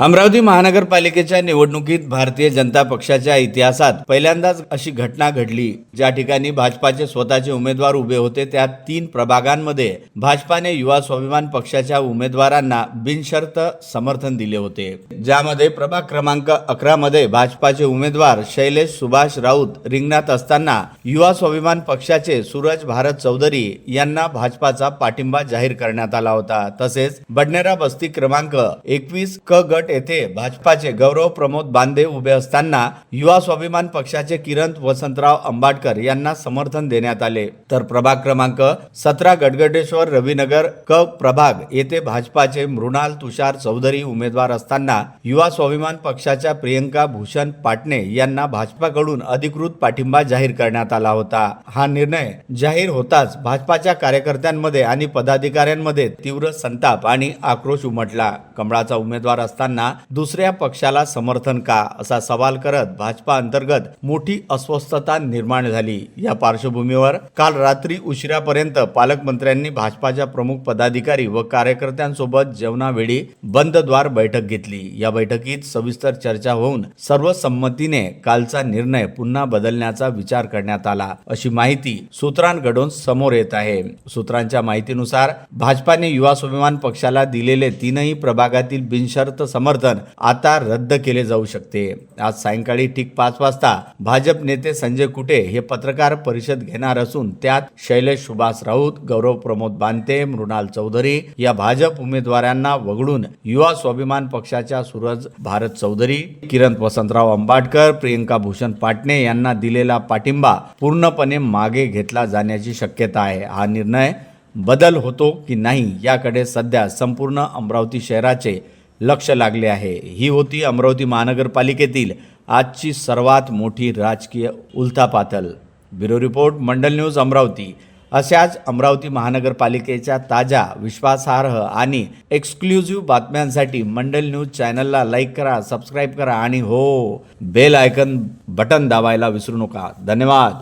अमरावती महानगरपालिकेच्या निवडणुकीत भारतीय जनता पक्षाच्या इतिहासात पहिल्यांदाच अशी घटना घडली. ज्या ठिकाणी भाजपाचे स्वतःचे उमेदवार उभे होते त्या तीन प्रभागांमध्ये भाजपाने युवा स्वाभिमान पक्षाच्या उमेदवारांना बिनशर्त समर्थन दिले होते. ज्यामध्ये प्रभाग क्रमांक अकरा मध्ये भाजपाचे उमेदवार शैलेश सुभाष राऊत रिंगणात असताना युवा स्वाभिमान पक्षाचे सूरज भारत चौधरी यांना भाजपाचा पाठिंबा जाहीर करण्यात आला होता. तसेच बडनेरा बस्ती क्रमांक एकवीस क गट येथे भाजपाचे गौरव प्रमोद बांदे उभे असताना युवा स्वाभिमान पक्षाचे किरण वसंतराव आंबाडकर यांना समर्थन देण्यात आले. तर प्रभाग क्रमांक सतरा गडगडेश्वर रविनगर क प्रभाग येथे भाजपाचे मृणाल तुषार चौधरी उमेदवार असताना युवा स्वाभिमान पक्षाच्या प्रियंका भूषण पाटणे यांना भाजपाकडून अधिकृत पाठिंबा जाहीर करण्यात आला होता. हा निर्णय जाहीर होताच भाजपाच्या कार्यकर्त्यांमध्ये आणि पदाधिकाऱ्यांमध्ये तीव्र संताप आणि आक्रोश उमटला. कमळाचा उमेदवार असताना असताना दुसऱ्या पक्षाला समर्थन का असा सवाल करत भाजपा अंतर्गत मोठी अस्वस्थता निर्माण झाली. या पार्श्वभूमीवर काल रात्री उशिरापर्यंत पालकमंत्र्यांनी भाजपाच्या प्रमुख पदाधिकारी व कार्यकर्त्यांसोबत जेवणावेळी बंदद्वार बैठक घेतली. या बैठकीत सविस्तर चर्चा होऊन सर्व संमतीने कालचा निर्णय पुन्हा बदलण्याचा विचार करण्यात आला. अशी माहिती सूत्रांकडून समोर येत आहे. सूत्रांच्या माहितीनुसार भाजपाने युवा स्वाभिमान पक्षाला दिलेले तीनही प्रभागातील बिनशर्त समर्थन आता रद्द केले जाऊ शकते. आज सायंकाळी ठीक पाच वाजता भाजप नेते संजय कुटे हे पत्रकार परिषद घेणार असून त्यात शैलेश सुभाष राऊत गौरव प्रमोद बांते मृणाल चौधरी या भाजप उमेदवारांना वगळून युवा स्वाभिमान पक्षाच्या सूरज भारत चौधरी किरण वसंतराव आंबाडकर प्रियंका भूषण पाटणे यांना दिलेला पाठिंबा पूर्णपणे मागे घेतला जाण्याची शक्यता आहे. हा निर्णय बदल होतो की नाही याकडे सध्या संपूर्ण अमरावती शहराचे लक्ष लागले आहे. ही होती अमरावती महानगरपालिकेतील आजची सर्वात मोठी राजकीय उलथापाथल bureau report Mandal news Amravati. अशाच अमरावती महानगरपालिकेच्या ताज्या विश्वासार्ह आणि एक्सक्लुझिव्ह बातम्यांसाठी मंडल न्यूज चॅनलला लाईक करा सबस्क्राईब करा आणि हो बेल आयकन बटन दाबायला विसरू नका. धन्यवाद.